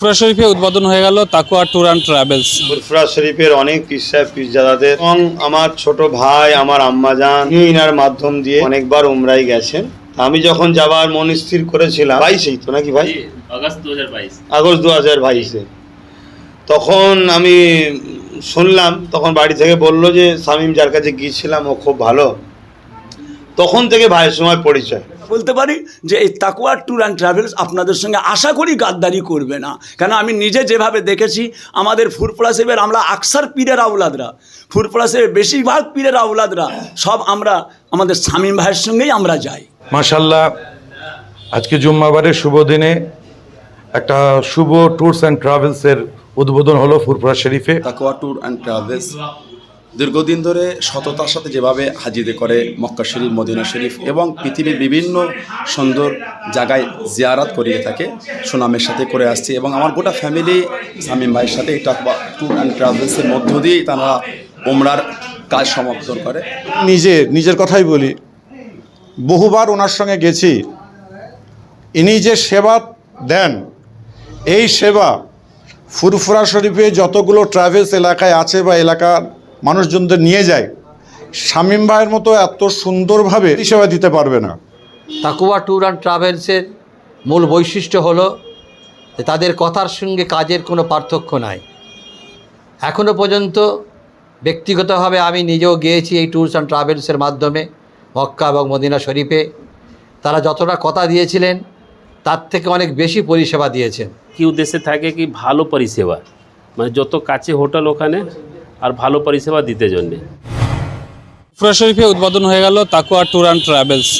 ফুরফুরা শরীফে উদ্বোধন হয়ে গেল তাকুয়া ট্যুর অ্যান্ড ট্রাভেলস। ফুরফুরা শরীফের অনেক পিসায় পিসজাদাদের এবং আমার ছোট ভাই আমার আম্মাজান ইনার মাধ্যম দিয়ে অনেকবার উমরাই গেছেন। আমি যখন যাবার মন স্থির করেছিলাম বাইশেই তো নাকি ভাই? আগস্ট দু হাজার বাইশে। তখন আমি শুনলাম তখন বাড়ি থেকে বলল যে শামিম যার কাছে গিয়েছিলাম ও খুব ভালো। তখন থেকে ভাইয়ের সময় পরিচয়। বলতে পারি যে এই তাকুয়ার ট্যুর অ্যান্ড ট্রাভেলস আপনাদের সঙ্গে আশা করি গাদ্দারি করবে না। কেন আমি নিজে যেভাবে দেখেছি আমাদের ফুরফুরা সাহেবের আমরা আকসার পীরের আউলাদরা ফুরফুরা সাহেবের বেশিরভাগ পীরের আউলাদরা সব আমরা আমাদের স্বামী ভাইয়ের সঙ্গেই আমরা যাই। মাশাল্লাহ আজকে জুম্মাবারের শুভ দিনে একটা শুভ ট্যুরস অ্যান্ড ট্রাভেলসের উদ্বোধন হলো ফুরফুরা শরীফে। তাকোয়া ট্যুর অ্যান্ড ট্রাভেলস। দীর্ঘদিন ধরে সততার সাথে যেভাবে হাজিরে করে মক্কা শরীফ, মদিনা শরীফ এবং পৃথিবীর বিভিন্ন সুন্দর জায়গায় জিয়ারাত করিয়ে থাকে, সুনামের সাথে করে আসছে এবং আমার গোটা ফ্যামিলি সামিম ভাইয়ের সাথে টাকওয়া ট্যুর অ্যান্ড ট্রাভেলসের মধ্য দিয়েই তারা ওমরার কাজ সমাপ্তন করে। নিজে, নিজের কথাই বলি, বহুবার ওনার সঙ্গে গেছি, ইনি যে সেবা দেন, এই সেবা ফুরফুরা শরীফে যতগুলো ট্রাভেলস এলাকায় আছে বা এলাকার মানুষজনদের নিয়ে যায় শামীম ভাইয়ের মতো এত সুন্দরভাবে সেবা দিতে পারবে না। তাকুয়া ট্যুর অ্যান্ড ট্রাভেলসের মূল বৈশিষ্ট্য হলো যে তাদের কথার সঙ্গে কাজের কোনো পার্থক্য নাই। এখনও পর্যন্ত ব্যক্তিগতভাবে আমি নিজেও গিয়েছি এই ট্যুরস অ্যান্ড ট্রাভেলসের মাধ্যমে মক্কা এবং মদিনা শরীফে। তারা যতটা কথা দিয়েছিলেন তার থেকে অনেক বেশি পরিষেবা দিয়েছেন। কি উদ্দেশ্যে থাকে কি ভালো পরিষেবা? মানে যত কাছে হোটেল ওখানে আর ভালো পরিষেবা দিতে জন্যে। ফুরা শরীফে উদ্বোধন হয়ে গেল তাকুয়া ট্যুর অ্যান্ড ট্রাভেলস।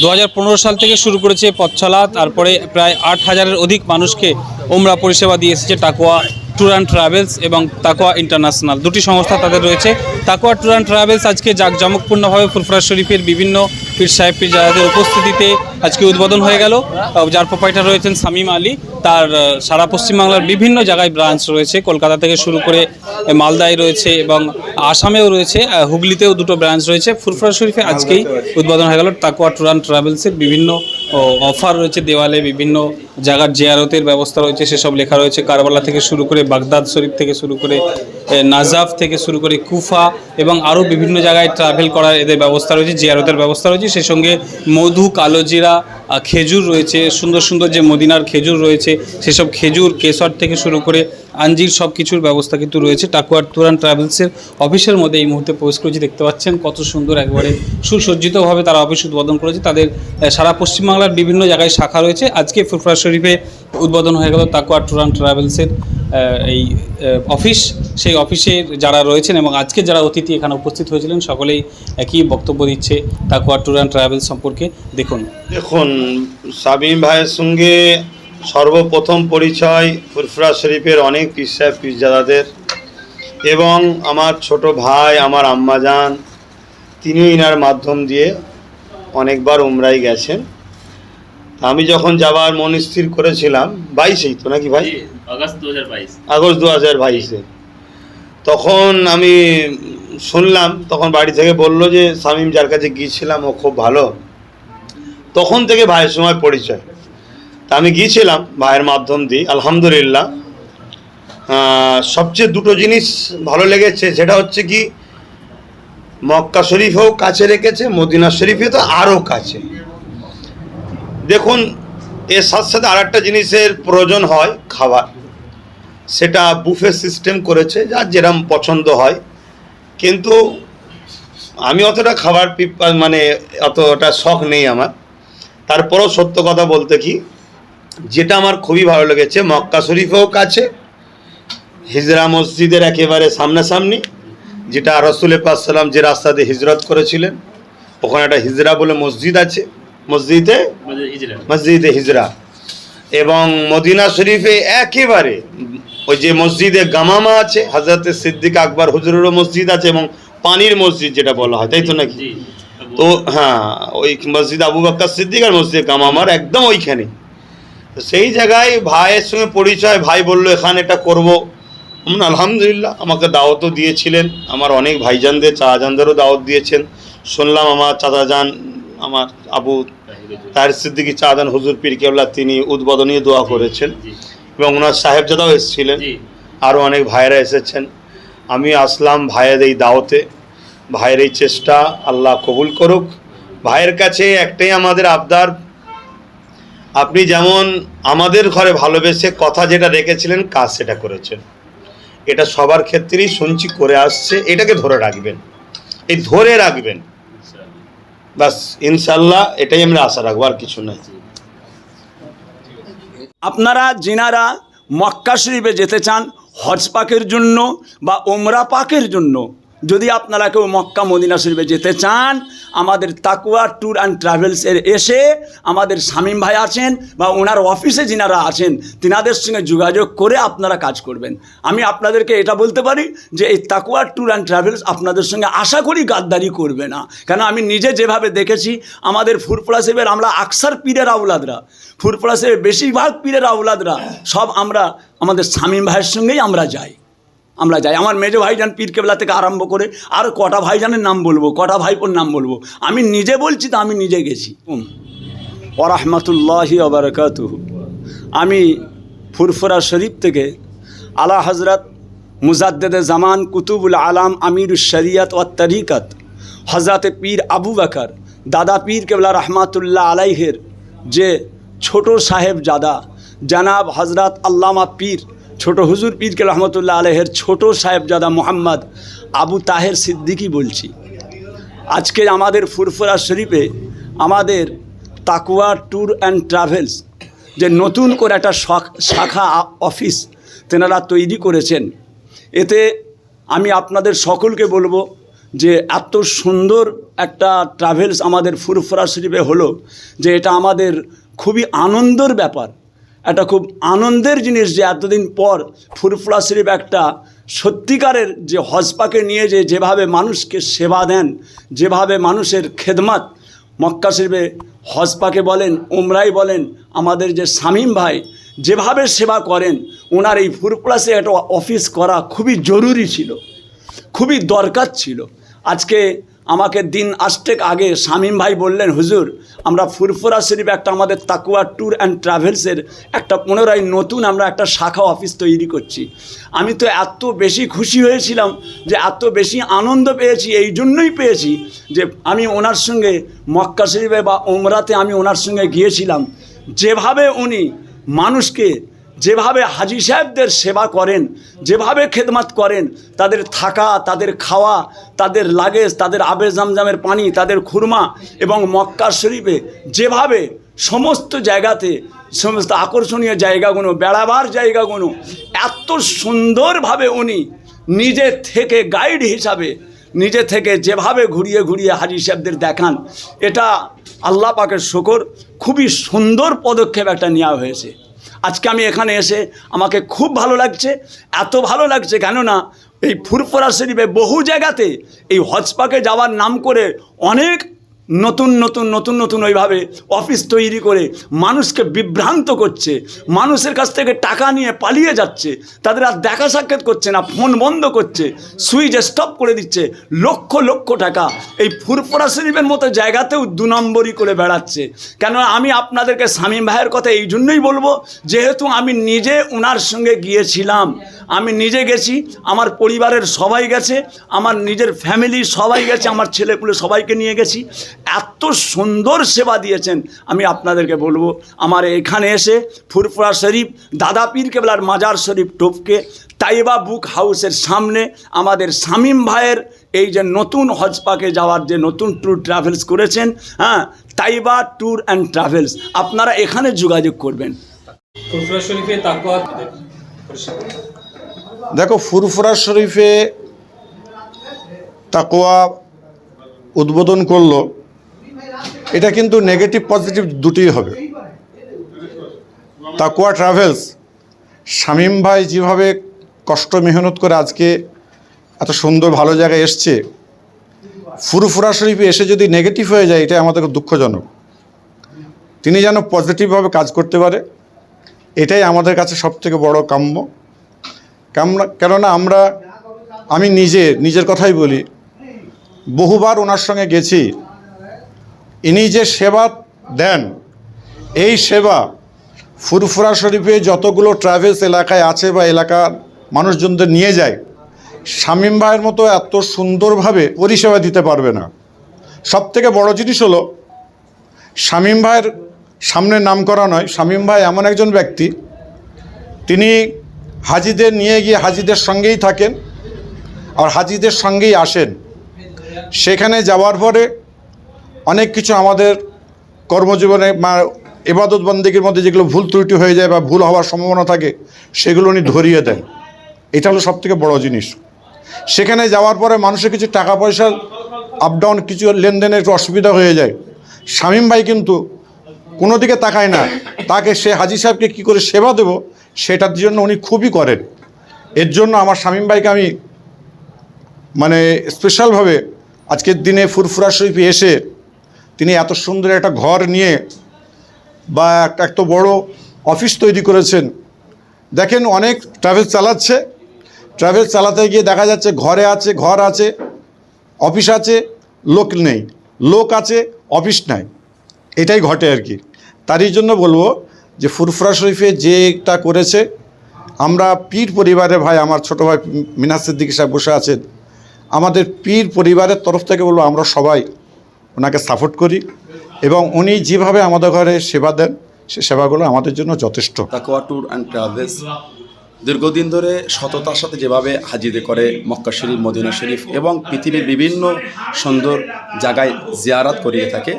দু হাজার পনেরো সাল থেকে শুরু করেছে পথ চলা তারপরে প্রায় আট হাজারের অধিক মানুষকে ওমরা পরিষেবা দিয়ে এসেছে টাকুয়া। ট্যুর অ্যান্ড ট্রাভেলস এবং তাকোয়া ইন্টারন্যাশনাল। দুটি সংস্থা তাদের রয়েছে। তাকোয়া ট্যুর অ্যান্ড ট্রাভেলস আজকে জাঁকজমকপূর্ণভাবে ফুরফুরা শরীফের বিভিন্ন পীর সাহেব পীর জাহাদের উপস্থিতিতে আজকে উদ্বোধন হয়ে গেল। যার প্রোপাইটার রয়েছেন সামিম আলী। তার সারা পশ্চিমবাংলার বিভিন্ন জায়গায় ব্রাঞ্চ রয়েছে। কলকাতা থেকে শুরু করে মালদায় রয়েছে এবং আসামেও রয়েছে হুগলিতেও দুটো ব্রাঞ্চ রয়েছে। ফুরফুরা শরীফে আজকেই উদ্বোধন হয়ে গেল তাকুয়া ট্যুর অ্যান্ড ট্রাভেলসের বিভিন্ন অফার রয়েছে দেওয়ালে বিভিন্ন জায়গার জিয়ারতের ব্যবস্থা রয়েছে সেসব লেখা রয়েছে। কারবালা থেকে শুরু করে বাগদাদ শরীফ থেকে শুরু করে নাজাফ থেকে শুরু করে কুফা এবং আরও বিভিন্ন জায়গায় ট্রাভেল করার এদের ব্যবস্থা রয়েছে জিয়ারতের ব্যবস্থা রয়েছে। সেই সঙ্গে মধু কালোজিরা খেজুর রয়েছে। সুন্দর সুন্দর যে মদিনার খেজুর রয়েছে সেসব খেজুর কেশর থেকে শুরু করে আঞ্জির সব কিছুর ব্যবস্থা কিন্তু রয়েছে। টাকুয়ার ট্যুর ট্রাভেলসের অফিসের মধ্যে এই মুহূর্তে প্রবেশ করেছি, দেখতে পাচ্ছেন কত সুন্দর একবারে সুসজ্জিতভাবে তারা অফিস উদ্বোধন করেছে। তাদের সারা পশ্চিমবাংলার বিভিন্ন জায়গায় শাখা রয়েছে। আজকে ফুরফুরা শরীফে উদ্বোধন হয়ে গেল তাকুয়ার ট্যুর ট্রাভেলসের এই অফিস। সেই অফিসে যারা রয়েছেন এবং আজকে যারা অতিথি এখানে উপস্থিত হয়েছিলেন, সকলেই একই বক্তব্য দিচ্ছে তাকুয়ার ট্যুর অ্যান্ড ট্রাভেলস সম্পর্কে। দেখুন। দেখুন শামীম ভাইয়ের সঙ্গে সর্বপ্রথম পরিচয় ফুরফুরা শরীফের অনেক পীর সাহেব এবং আমার ছোট ভাই আমার আম্মাজান তিনি ইনার মাধ্যম দিয়ে অনেকবার উমরাই গেছেন। আমি যখন যাবার মন স্থির করেছিলাম বাইশেই তো নাকি ভাই? আগস্ট দু হাজার বাইশে। তখন আমি শুনলাম তখন বাড়ি থেকে বলল যে শামিম যার কাছে গিয়েছিলাম ও খুব ভালো। তখন থেকে ভাইয়ের সময় পরিচয়। তা আমি গিয়েছিলাম ভাইয়ের মাধ্যম দিয়ে, আলহামদুলিল্লাহ। সবচেয়ে দুটো জিনিস ভালো লেগেছে, সেটা হচ্ছে কি, মক্কা শরীফেও কাছে রেখেছে, মদিনা শরীফে তো আরও কাছে। দেখুন, এর সাথে সাথে আর একটা জিনিসের প্রয়োজন হয়, খাবার। সেটা বুফে সিস্টেম করেছে যার যেরম পছন্দ হয়। কিন্তু আমি অতটা খাবার মানে অতটা শখ নেই আমার। তারপরেও সত্য কথা বলতে কি যেটা আমার খুবই ভালো লেগেছে মক্কা শরীফেও কাছে হিজরা মসজিদের একেবারে সামনাসামনি যেটা রসুল পাসাল্লাম যে রাস্তা দিয়ে হিজরত করেছিলেন ওখানে একটা হিজরা বলে মসজিদ আছে মসজিদে? মসজিদে হিজরা। এবং মদিনা শরীফে একেবারে ওই যে মসজিদে গামামা আছে হজরত সিদ্দিক আকবর হুজুরেরও মসজিদ আছে এবং পানির মসজিদ যেটা বলা হয় তাই তো নাকি? তো হ্যাঁ ওই মসজিদ আবু বাক্কা সিদ্দিক আর মসজিদ গামামার একদম ওইখানে। তো সেই জায়গায় ভাইয়ের সঙ্গে পরিচয় ভাই বলল এখানে এটা করব। আলহামদুলিল্লাহ আমাকে দাওয়াতও দিয়েছিলেন। আমার অনেক ভাইজানদের চাচাজানদেরও দাওয়াত দিয়েছেন। শুনলাম আমার চাচাজান আমার আবু তাহির সিদ্দিকী চাঁদান হুজুর পীর কেবলা তিনি উদ্বোধনী দোয়া করেছেন। এবং ওনার সাহেবজাদাও এসেছিলেন। আরও অনেক ভাইয়েরা এসেছেন। আমি আসলাম ভাইয়ের এই দাওতে ভাইয়ের এই চেষ্টা আল্লাহ কবুল করুক। ভাইয়ের কাছে একটাই আমাদের আবদার আপনি যেমন আমাদের ঘরে ভালোবেসে কথা যেটা রেখেছিলেন, কাজ সেটা করেছেন। এটা সবার ক্ষেত্রেই শুনছি, করে আসছে, এটাকে ধরে রাখবেন। এই ধরে রাখবেন। বাস ইনশাল্লাহ এটাই আমরা আশা রাখব, আর কিছু নয় আপনারা, যিনারা মক্কা শরীফে যেতে চান, হজ পাকের জন্য বা ওমরা পাকের জন্য যদি আপনারা কেউ মক্কা, মদিনা শরীফে যেতে চান, আমাদের তাকুয়া ট্যুর অ্যান্ড ট্রাভেলসের এসে আমাদের শামীম ভাই আছেন বা ওনার অফিসে যিনারা আছেন, তিনাদের সঙ্গে যোগাযোগ করে আপনারা কাজ করবেন। আমি আপনাদেরকে এটা বলতে পারি যে এই তাকুয়া ট্যুর অ্যান্ড ট্রাভেলস আপনাদের সঙ্গে আশা করি গাদ্দারি করবে না। কেন আমি নিজে যেভাবে দেখেছি, আমাদের ফুরফুরা সাহেবের আমরা আকসার পীরের আউলাদরা ফুরফুরা সাহেবের বেশিরভাগ পীরের আউলাদরা সব আমরা, আমাদের শামীম ভাইয়ের সঙ্গেই আমরা যাই। আমরা যাই। আমার মেজো ভাইজান পীর কেবলা থেকে আরম্ভ করে আর কটা ভাইজানের নাম বলব, কটা ভাইপোর নাম বলব। আমি নিজে বলছি তো আমি নিজে গেছি। ওরহমতুল্লাহি আবরকাতুহু আমি ফুরফুরা শরীফ থেকে আলা হজরত মুজাদ্দেদ জামান কুতুবুল আলাম আমির শরিয়ত ও তরিকত হজরত পীর আবু বকর, দাদা পীর কেবলা রহমাতুল্লাহ আলাইহের যে ছোট সাহেব জাদা জনাব হজরত আল্লামা পীর ছোট হুজুর পীরকে রহমতুল্লাহ আলহের ছোট সাহেবজাদা মোহাম্মদ আবু তাহের সিদ্দিকি বলছি, আজকে আমাদের ফুরফুরা শরীফে আমাদের তাকুয়া ট্যুর অ্যান্ড ট্রাভেলস যে নতুন করে একটা শাখ- শাখা অফিস তেনারা তৈরি করেছেন। এতে আমি আপনাদের সকলকে বলব যে এত সুন্দর একটা ট্রাভেলস আমাদের ফুরফুরা শরীফে হলো যে এটা আমাদের খুবই আনন্দের ব্যাপার। একটা খুব আনন্দের জিনিস যে এতদিন পর ফুরফুরা শরীফ একটা সত্যিকারের যে হজপাকে নিয়ে যে যেভাবে মানুষকে সেবা দেন, যেভাবে মানুষের খেদমাত, মক্কা শরীফে হজপাকে বলেন, উমরাই বলেন, আমাদের যে শামীম ভাই যেভাবে সেবা করেন, ওনার এই ফুরফুরাসে একটা অফিস করা খুবই জরুরি ছিল, খুবই দরকার ছিল। আজকে আমাকে দিন আষ্টেক আগে শামীম ভাই বললেন, হুজুর, আমরা ফুরফুরা শরীফ একটা আমাদের তাকুয়া ট্যুর অ্যান্ড ট্রাভেলসের একটা পুনরায় নতুন আমরা একটা শাখা অফিস তৈরি করছি। আমি তো এত বেশি খুশি হয়েছিলাম যে এত বেশি আনন্দ পেয়েছি, এই জন্যই পেয়েছি যে আমি ওনার সঙ্গে মক্কা শরীফে বা ওমরাতে আমি ওনার সঙ্গে গিয়েছিলাম। যেভাবে উনি মানুষকে যেভাবে হাজি সাহেবদের সেবা করেন, যেভাবে খেদমাত করেন, তাদের থাকা, তাদের খাওয়া, তাদের লাগেজ, তাদের আবে জামজামের পানি, তাদের খুরমা এবং মক্কা শরীফে যেভাবে সমস্ত জায়গাতে, সমস্ত আকর্ষণীয় জায়গাগুলো, বেড়াবার জায়গাগুলো, এত সুন্দরভাবে উনি নিজে থেকে গাইড হিসাবে, নিজে থেকে যেভাবে ঘুরিয়ে ঘুরিয়ে হাজি সাহেবদের দেখান, এটা আল্লাহ পাকের শকর, খুবই সুন্দর পদক্ষেপ একটা নেওয়া হয়েছে। আজকে আমি এখানে এসে আমাকে খুব ভালো লাগছে, এত ভালো লাগছে কেননা এই ফুরফরা শরীফে বহু জায়গাতে এই হজপাকে যাওয়ার নাম করে অনেক নতুন নতুন নতুন নতুন ওইভাবে অফিস তৈরি করে মানুষকে বিভ্রান্ত করছে, মানুষের কাছ থেকে টাকা নিয়ে পালিয়ে যাচ্ছে, তাদের আর দেখা সাক্ষাৎ করছে না, ফোন বন্ধ করছে, সুইচ স্টপ করে দিচ্ছে, লক্ষ লক্ষ টাকা এই ফুরফুরা শরীফের মতো জায়গাতেও দু নম্বরই করে বেড়াচ্ছে। কেন আমি আপনাদেরকে স্বামী ভাইয়ের কথা এই জন্যই বলব, যেহেতু আমি নিজে ওনার সঙ্গে গিয়েছিলাম, আমি নিজে গেছি, আমার পরিবারের সবাই গেছে, আমার নিজের ফ্যামিলি সবাই গেছে, আমার ছেলেপুলে সবাইকে নিয়ে গেছি এত সুন্দর সেবা দিয়েছেন। আমি আপনাদেরকে বলব আমার এখানে এসে ফুরফুরা শরীফ দাদা পীর কেবলার মাজার শরীফ টোপকে তাইবা বুক হাউসের সামনে আমাদের শামীম ভাইয়ের এই যে নতুন হজপাকে যাওয়ার যে নতুন ট্যুর ট্রাভেলস করেছেন হ্যাঁ তাইবা ট্যুর অ্যান্ড ট্রাভেলস আপনারা এখানে যোগাযোগ করবেন। ফুরফুরা শরীফে দেখো ফুরফুরা শরীফে তাকোয়া উদ্বোধন করল। এটা কিন্তু নেগেটিভ পজিটিভ দুটোই হবে। তাকুয়া ট্রাভেলস শামীম ভাই যেভাবে কষ্ট মেহনত করে আজকে এত সুন্দর ভালো জায়গায় এসছে, ফুরফুরা শরীফে এসে যদি নেগেটিভ হয়ে যায় এটা আমাদের দুঃখজনক। তিনি যেন পজিটিভভাবে কাজ করতে পারে, এটাই আমাদের কাছে সবথেকে বড় কাম্য। কেননা আমরা, আমি নিজে, নিজের কথাই বলি, বহুবার ওনার সঙ্গে গেছি ইনি যে সেবা দেন, এই সেবা ফুরফুরা শরীফে যতগুলো ট্রাভেলস এলাকায় আছে বা এলাকার মানুষজনদের নিয়ে যায়, শামীম ভাইয়ের মতো এত সুন্দরভাবে পরিষেবা দিতে পারবে না। সব থেকে বড় জিনিস হলো, শামীম ভাইয়ের সামনে নাম করা নয়, শামীম ভাই এমন একজন ব্যক্তি, তিনি হাজিদের নিয়ে গিয়ে হাজিদের সঙ্গেই থাকেন, আর হাজিদের সঙ্গেই আসেন। সেখানে যাওয়ার পরে অনেক কিছু আমাদের কর্মজীবনে বা এবাদত বন্দিগির মধ্যে যেগুলো ভুল ত্রুটি হয়ে যায় বা ভুল হওয়ার সম্ভাবনা থাকে, সেগুলো উনি ধরিয়ে দেন। এটা হলো সবথেকে বড় জিনিস। সেখানে যাওয়ার পরে মানুষের কিছু টাকা পয়সা আপ ডাউন কিছু লেনদেনের একটু অসুবিধা হয়ে যায়। শামীম ভাই কিন্তু কোনো দিকে তাকায় না। তাকে সে হাজি সাহেবকে কী করে সেবা দেব, সেটার জন্য উনি খুবই করেন। এর জন্য আমার শামীম ভাইকে আমি মানে স্পেশালভাবে আজকের দিনে ফুরফুরা শরীফে এসে তিনি এত সুন্দর একটা ঘর নিয়ে বা একটা এত বড় অফিস তৈরি করেছেন। দেখেন অনেক ট্রাভেল চালাচ্ছে। ট্রাভেল চালাতে গিয়ে দেখা যাচ্ছে ঘরে আছে, ঘর আছে, অফিস আছে, লোক নেই। লোক আছে, অফিস নাই। এটাই ঘটে আর কি। তারই জন্য বলব যে ফুরফুরা শরীফে যেটা করেছে, আমরা পীর পরিবারে ভাই, আমার ছোট ভাই মিনাজ সিদ্দিকী সাহেব বসে আছেন। আমাদের পীর পরিবারের তরফ থেকে বলব আমরা সবাই ওনাকে সাপোর্ট করি এবং উনি যেভাবে আমাদের ঘরে সেবা দেন, সে সেবাগুলো আমাদের জন্য যথেষ্ট। ট্যুর অ্যান্ড ট্রাভেলস দীর্ঘদিন ধরে সততার সাথে যেভাবে হাজিদে করে মক্কা শরীফ, মদিনা শরীফ এবং পৃথিবীর বিভিন্ন সুন্দর জায়গায় জিয়ারাত করিয়ে থাকে।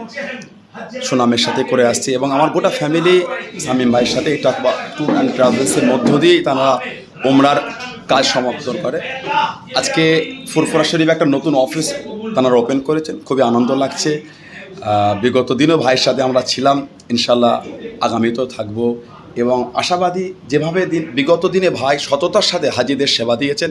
সুনামের সাথে করে আসছে এবং আমার গোটা ফ্যামিলি, সামিম ভাইয়ের সাথে টাকবা ট্যুর অ্যান্ড ট্রাভেলসের মধ্য দিয়েই তারা ওমরার কাজ সমাপ্তন করে। আজকে ফুরফুরা শরীফ একটা নতুন অফিস তারা ওপেন করেছেন। খুবই আনন্দ লাগছে। বিগত দিনও ভাইয়ের সাথে আমরা ছিলাম। ইনশাল্লাহ আগামীতেও থাকব। এবং আশাবাদী যেভাবে দিন বিগত দিনে ভাই সততার সাথে হাজিদের সেবা দিয়েছেন,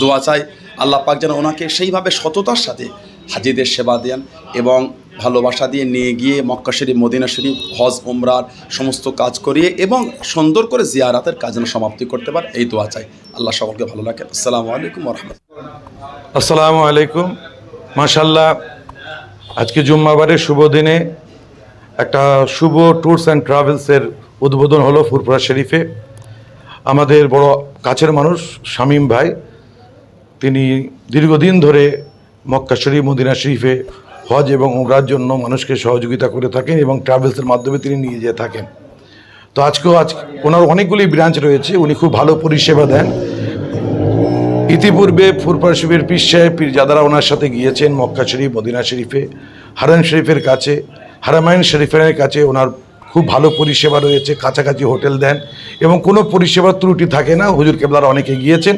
দোয়া চাই আল্লাহ পাক যেন ওনাকে সেইভাবে সততার সাথে হাজিদের সেবা দেন এবং ভালোবাসা দিয়ে নিয়ে গিয়ে মক্কা শরীফ, মদিনা শরীফ, হজ ওমরার সমস্ত কাজ করিয়ে এবং সুন্দর করে জিয়ারাতের কাজ যেন সমাপ্তি করতে পারে, এই দোয়া চাই। আল্লাহ সকলকে ভালো রাখেন আসসালামু আলাইকুম রহমতুল্লাহ। আসসালামু আলাইকুম। মাশাল্লাহ আজকে জুম্মাবারের শুভ দিনে একটা শুভ ট্যুরস অ্যান্ড ট্রাভেলসের উদ্বোধন হলো ফুরফুরা শরীফে। আমাদের বড় কাছের মানুষ শামীম ভাই, তিনি দীর্ঘদিন ধরে মক্কা শরীফ, মদিনা শরীফে হজ এবং উমরার জন্য মানুষকে সহযোগিতা করে থাকেন এবং ট্রাভেলসের মাধ্যমে তিনি নিয়ে যেয়ে থাকেন। তো আজকেও আজ ওনার অনেকগুলি ব্রাঞ্চ রয়েছে, উনি খুব ভালো পরিষেবা দেন। ইতিপূর্বে ফুরফুরা শরীফের পীর সাহেব পীরজাদারা ওনার সাথে গিয়েছেন মক্কা শরীফ মদিনা শরীফে। হারান শরীফের কাছে হারামাইন শরীফের কাছে ওনার খুব ভালো পরিষেবা রয়েছে কাছাকাছি হোটেল দেন এবং কোনো পরিষেবার ত্রুটি থাকে না হুজুর কেবলার অনেকে গিয়েছেন।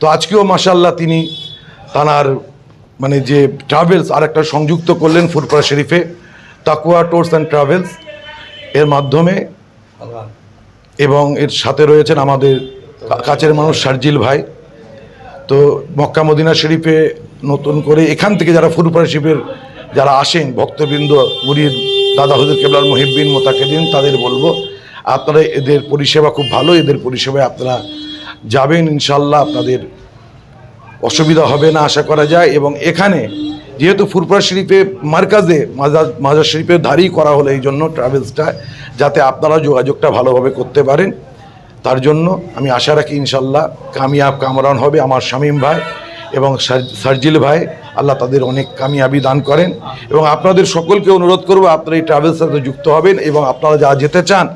তো আজকেও মাসাল্লাহ তিনি তানার মানে যে ট্রাভেলস আর একটা সংযুক্ত করলেন ফুরফুরা শরীফে তাকুয়া ট্যুরস অ্যান্ড ট্রাভেলস এর মাধ্যমে। এবং এর সাথে রয়েছেন আমাদের কাছের মানুষ শারজিল ভাই। তো মক্কা মদিনা শরীফে নতুন করে এখান থেকে যারা ফুরফুরা শরীফের যারা আসেন, ভক্তবৃন্দ, মুরিদ, দাদা হুজুর কেবলার মহিবিন মোতাকেদিন, তাদের বলব, আপনারা এদের পরিষেবা খুব ভালো, এদের পরিষেবায় আপনারা যাবেন ইনশাল্লাহ আপনাদের অসুবিধা হবে না, আশা করা যায়। এবং এখানে যেহেতু ফুরফুরা শরীফে মার্কাজে মাজার মাজার শরীফের ধারেই করা হলো, এই জন্য ট্রাভেলসটা যাতে আপনারা যোগাযোগটা ভালোভাবে করতে পারেন। তার জন্য আমি আশা রাখি ইনশাল্লাহ কামিয়াব কামরান হবে আমার শামীম ভাই এবং সার- সার্জিল ভাই। আল্লাহ তাদের অনেক কামিয়াবি দান করেন। এবং আপনাদের সকলকে অনুরোধ করব, আপনারা এই ট্রাভেলসের সাথে যুক্ত হবেন এবং আপনারা যা যেতে চান,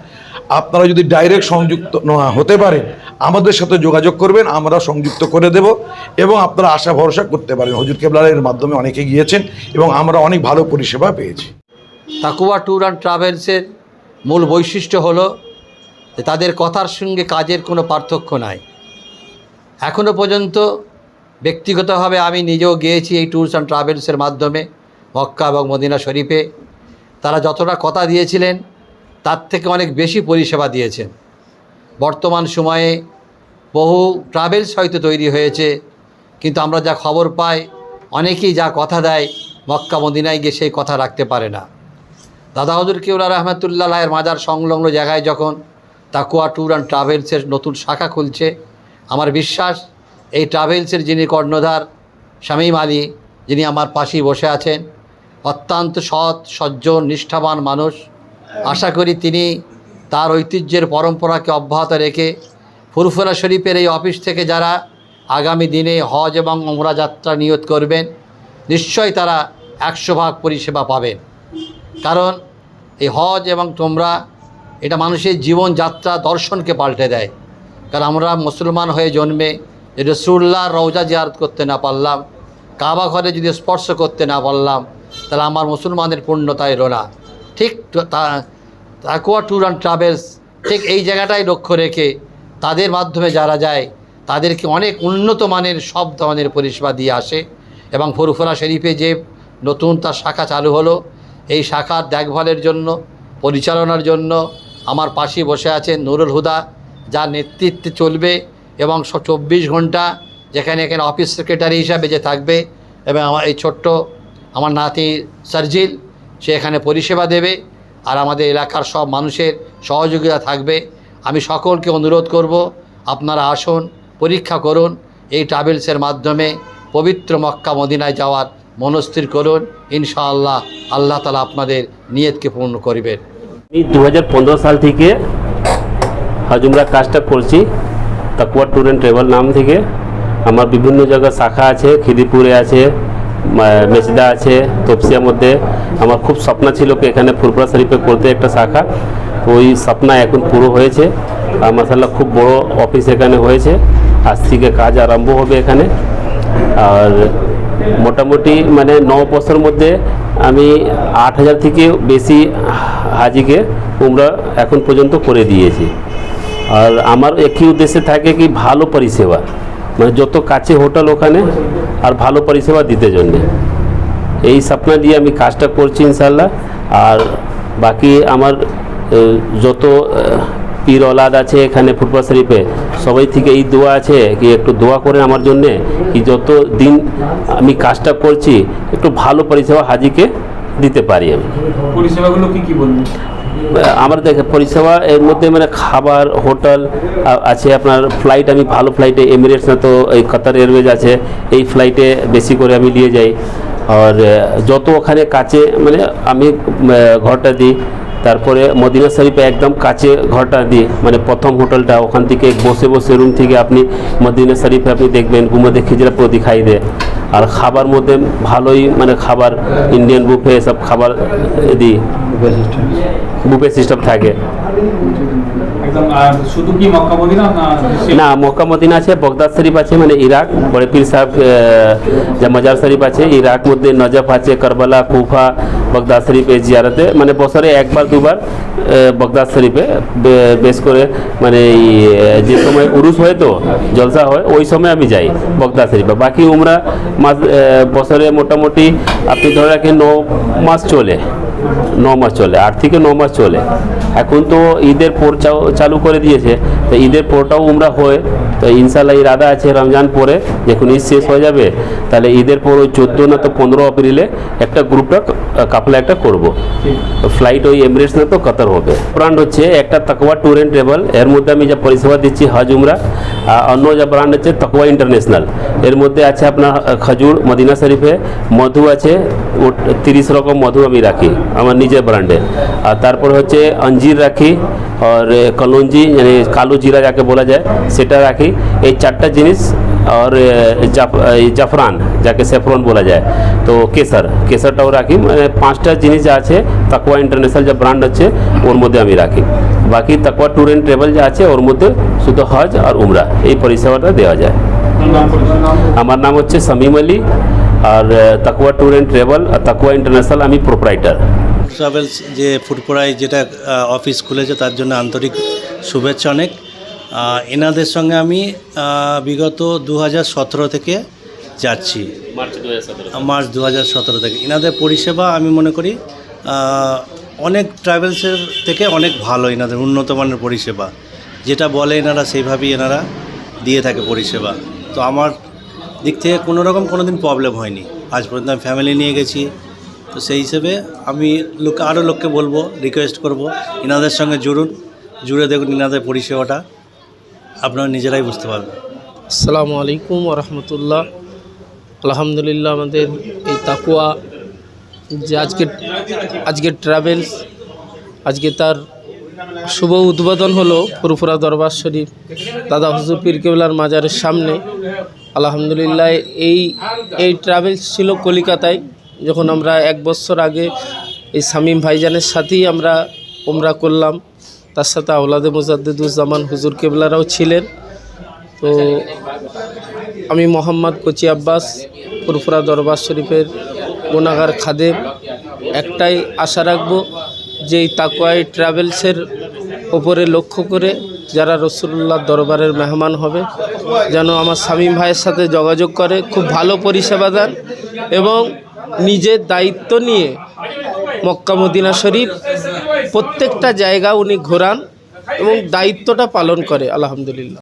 আপনারা যদি ডাইরেক্ট সংযুক্ত হতে পারেন, আমাদের সাথে যোগাযোগ করবেন, আমরা সংযুক্ত করে দেব এবং আপনারা আশা ভরসা করতে পারেন। হজুর কেবলারের মাধ্যমে অনেকে গিয়েছেন এবং আমরা অনেক ভালো পরিষেবা পেয়েছি। তাকুয়া ট্যুর অ্যান্ড ট্রাভেলসের মূল বৈশিষ্ট্য হলো তাদের কথার সঙ্গে কাজের কোনো পার্থক্য নাই। এখনও পর্যন্ত ব্যক্তিগতভাবে আমি নিজেও গিয়েছি এই ট্যুরস অ্যান্ড ট্রাভেলসের মাধ্যমে মক্কা এবং মদিনা শরীফে। তারা যতটা কথা দিয়েছিলেন, তার থেকে অনেক বেশি পরিষেবা দিয়েছেন। বর্তমান সময়ে বহু ট্রাভেলস হয়তো তৈরি হয়েছে, কিন্তু আমরা যা খবর পাই, অনেকেই যা কথা দেয়, মক্কা মদিনায় গিয়ে সেই কথা রাখতে পারে না। দাদা হজুর কেউলা রহমতুল্লাহ এর মাজার সংলগ্ন জায়গায় যখন তাকুয়া ট্যুর অ্যান্ড ট্রাভেলসের নতুন শাখা খুলছে। আমার বিশ্বাস, এই ট্রাভেলসের যিনি কর্ণধার শামীম আলী, যিনি আমার পাশেই বসে আছেন, অত্যন্ত সৎ সজ্জন নিষ্ঠাবান মানুষ। আশা করি তিনি তার ঐতিহ্যের পরম্পরাকে অব্যাহত রেখে ফুরফুরা শরীফের এই অফিস থেকে যারা আগামী দিনে হজ এবং ওমরা যাত্রা নিয়ত করবেন, নিশ্চয়ই তারা একশো ভাগ পরিষেবা পাবেন। কারণ এই হজ এবং তোমরা এটা মানুষের জীবনযাত্রা দর্শনকে পাল্টে দেয়। কারণ আমরা মুসলমান হয়ে জন্মে যদি রসুল্লাহ রওজা জিয়ারত করতে না পারলাম, কাবা ঘরে যদি স্পর্শ করতে না পারলাম, তাহলে আমার মুসলমানের পূর্ণতা এলো না। ঠিক তাকুয়া ট্যুর অ্যান্ড ট্রাভেলস, ঠিক এই জায়গাটাই লক্ষ্য রেখে তাদের মাধ্যমে যারা যায়, তাদেরকে অনেক উন্নত মানের সব ধরনের পরিষেবা দিয়ে আসে এবং ফুরফুরা শরীফে যে নতুন তার শাখা চালু হলো, এই শাখার দেখভালের জন্য, পরিচালনার জন্য আমার পাশে বসে আছেন নুরুল হুদা, যার নেতৃত্বে চলবে এবং চব্বিশ ঘণ্টা যেখানে এখানে অফিস সেক্রেটারি হিসাবে যে থাকবে এবং আমার এই ছোট্ট আমার নাতি সার্জিল, সে এখানে পরিষেবা দেবে আর আমাদের এলাকার সব মানুষের সহযোগিতা থাকবে। আমি সকলকে অনুরোধ করব, আপনারা আসুন, পরীক্ষা করুন, এই ট্রাভেলসের মাধ্যমে পবিত্র মক্কা মদিনায় যাওয়ার মনস্থির করুন। ইনশাআল্লাহ আল্লাহ তালা আপনাদের নিয়তকে পূর্ণ করবেন। আমি দু হাজার পনেরো সাল থেকে হাজুমরা কাজটা করছি, তাকুয়া ট্যুর অ্যান্ড ট্রাভেল নাম থেকে। আমার বিভিন্ন জায়গায় শাখা আছে খিদিপুরে আছে, মা- মেচদা আছে, তপসিয়ার মধ্যে। আমার খুব স্বপ্ন ছিল কি এখানে ফুরপুরা শরীফে করতে একটা শাখা। ওই স্বপ্ন এখন পুরো হয়েছে। আর মাসাল্লাহ খুব বড় অফিস এখানে হয়েছে। আজ থেকে কাজ আরম্ভ হবে এখানে। আর মোটামুটি মানে ন বছর মধ্যে আমি আট হাজার থেকে বেশি হাজিকে উমরা এখন পর্যন্ত করে দিয়েছি। আর আমার একই উদ্দেশ্যে থাকে কি, ভালো পরিষেবা। মানে যত কাছে হোটেল ওখানে, আর ভালো পরিষেবা দিতে জন্যে। এই স্বপ্ন দিয়ে আমি কাজটা করছি ইনশাল্লাহ আর বাকি আমার যত পীর ওলাদ আছে এখানে ফুটবল শরীফে, সবাই থেকে এই দোয়া আছে কি, একটু দোয়া করে আমার জন্যে। কি যত দিন আমি কাজটা করছি, একটু ভালো পরিষেবা হাজিকে দিতে পারি আমি। পরিষেবাগুলো কি কি বলবেন আমার দেখে পরিষেবা এর মধ্যে মানে খাবার হোটেল আছে আপনার ফ্লাইট আমি ভালো ফ্লাইটে এমিরেটস না তো এই কাতার এয়ারওয়েজ আছে এই ফ্লাইটে বেশি করে আমি নিয়ে যাই। আর যত ওখানে কাছে মানে আমি ঘরটা দিই তারপরে মদিনা শরীফে একদম কাছে ঘরটা দিয়ে মানে প্রথম হোটেলটা ওখান থেকে বসে বসে রুম থেকে আপনি মদিনা শরীফে আপনি দেখবেন গুমদে খিজরা পুরো দেখাই দেয়। আর খাবার মধ্যে ভালোই মানে খাবার ইন্ডিয়ান বুফে সব খাবার দিই বুফে সিস্টেম থাকে। না, মক্কা মদিনা আছে, বগদাদ শরীফ আছে মানে ইরাক, বড়ে সাহেব যে মজার শরীফ আছে, ইরাক মধ্যে নজফ আছে, কারবালা, কুফা, বগদাদ শরীফ এই জিয়ারতে মানে বছরে একবার, দুবার বগদাদ শরীফে বেশ করে মানে যে সময় উরুস হয় তো, জলসা হয়, ওই সময় আমি যাই বগদাদ শরীফে। বাকি উমরা মাস বছরে মোটামুটি, আপনি ধরে রাখেন, ন মাস চলে, ন মাস চলে, আট থেকে ন মাস চলে। এখন তো ঈদের পোর চালু করে দিয়েছে। তো ঈদের পোরটাও উমরা হয়। তো ইনশাল্লাহ ইরাদা আছে রমজান পরে, যখন ঈদ শেষ হয়ে যাবে, তাহলে ঈদের পর ওই চোদ্দ না তো পনেরো এপ্রিলে একটা গ্রুপটা কাপলা একটা করব। ফ্লাইট ওই এমিরেটস না তো কাতার হবে। ব্র্যান্ড হচ্ছে একটা তাকওয়া ট্যুর অ্যান্ড ট্রাভেল এর মধ্যে আমি যা পরিষেবা দিচ্ছি হজ, উমরা অন্য যা ব্র্যান্ড হচ্ছে তাকওয়া ইন্টারন্যাশনাল এর মধ্যে আছে আপনার খাজুর, মদিনা শরীফে, মধু আছে ও তিরিশ রকম মধু আমি রাখি, আমার নিজের ব্র্যান্ডে আর তারপর হচ্ছে অঞ্জির রাখি, আর কলঞ্জি মানে কালো জিরা যাকে বলা যায়, সেটা রাখি। এই চারটা জিনিস, আর জাফরান, যাকে স্যাফরন বলা যায়। তো কেসার, কেসারটাও রাখি। পাঁচটা জিনিস যা আছে তাকুয়া ইন্টারন্যাশনাল যে ব্র্যান্ড আছে, ওর মধ্যে আমি রাখি। বাকি তাকুয়া ট্যুর অ্যান্ড ট্রাভেল যা আছে, ওর মধ্যে শুধু হজ আর উমরা, এই পরিষেবাটা দেওয়া যায়। আমার নাম হচ্ছে সামিম আলী, আর তাকুয়া ট্যুর অ্যান্ড ট্রাভেল আর তাকুয়া ইন্টারন্যাশনাল, আমি প্রোপ্রাইটার। ট্রাভেলস যে ফুটপুরায় যেটা অফিস খুলেছে, তার জন্য আন্তরিক শুভেচ্ছা অনেক। এনাদের সঙ্গে আমি বিগত দু সতেরো থেকে যাচ্ছি। মার্চ দু হাজার সতেরো থেকে। এনাদের পরিষেবা আমি মনে করি অনেক ট্রাভেলসের থেকে অনেক ভালো এনাদের উন্নত মানের পরিষেবা। যেটা বলে এনারা সেইভাবেই এনারা দিয়ে থাকে পরিষেবা। তো আমার দিক থেকে কোনো রকম কোনো দিন প্রবলেম হয়নি। আজ পর্যন্ত আমি ফ্যামিলি নিয়ে গেছি। তো সেই হিসেবে আমি লোক আরও লোককে বলব রিকোয়েস্ট করব এনাদের সঙ্গে জুড়ুন। জুড়ে দেখুন এনাদের পরিষেবাটা। আপনারা নিজেরাই বুঝতে পারবেন। আসসালামু আলাইকুম রহমতুল্লাহ। আলহামদুলিল্লাহ আমাদের এই তাকুয়া, যে আজকে আজকে ট্রাভেলস আজকে তার শুভ উদ্বোধন হলো ফুরফুরা দরবার শরীফ, দাদা হুজুর পীর কেবলার মাজারের সামনে। আলহামদুলিল্লাহ এই এই ট্রাভেলস ছিল কলিকাতায়, যখন আমরা এক বছর আগে এই শামীম ভাইজানের সাথেই আমরা ওমরা করলাম। তার সাথে আউলাদে মুজাদ্দিদুজ্জামান হুজুর কেবলারাও ছিলেন। তো আমি মোহাম্মদ কোচি আব্বাস, ফুরফুরা দরবার শরীফের গুণাগার খাদেম, একটাই আশা রাখব যে এই তাকুয়াই ট্রাভেলসের ওপরে লক্ষ্য করে যারা রসুল্লাহ দরবারের মেহমান হবে, যেন আমার স্বামী ভাইয়ের সাথে যোগাযোগ করে, খুব ভালো পরিষেবা দেন এবং নিজের দায়িত্ব নিয়ে মক্কা মদিনা শরীফ প্রত্যেকটা জায়গা উনি ঘোরান এবং দায়িত্বটা পালন করে আলহামদুলিল্লাহ।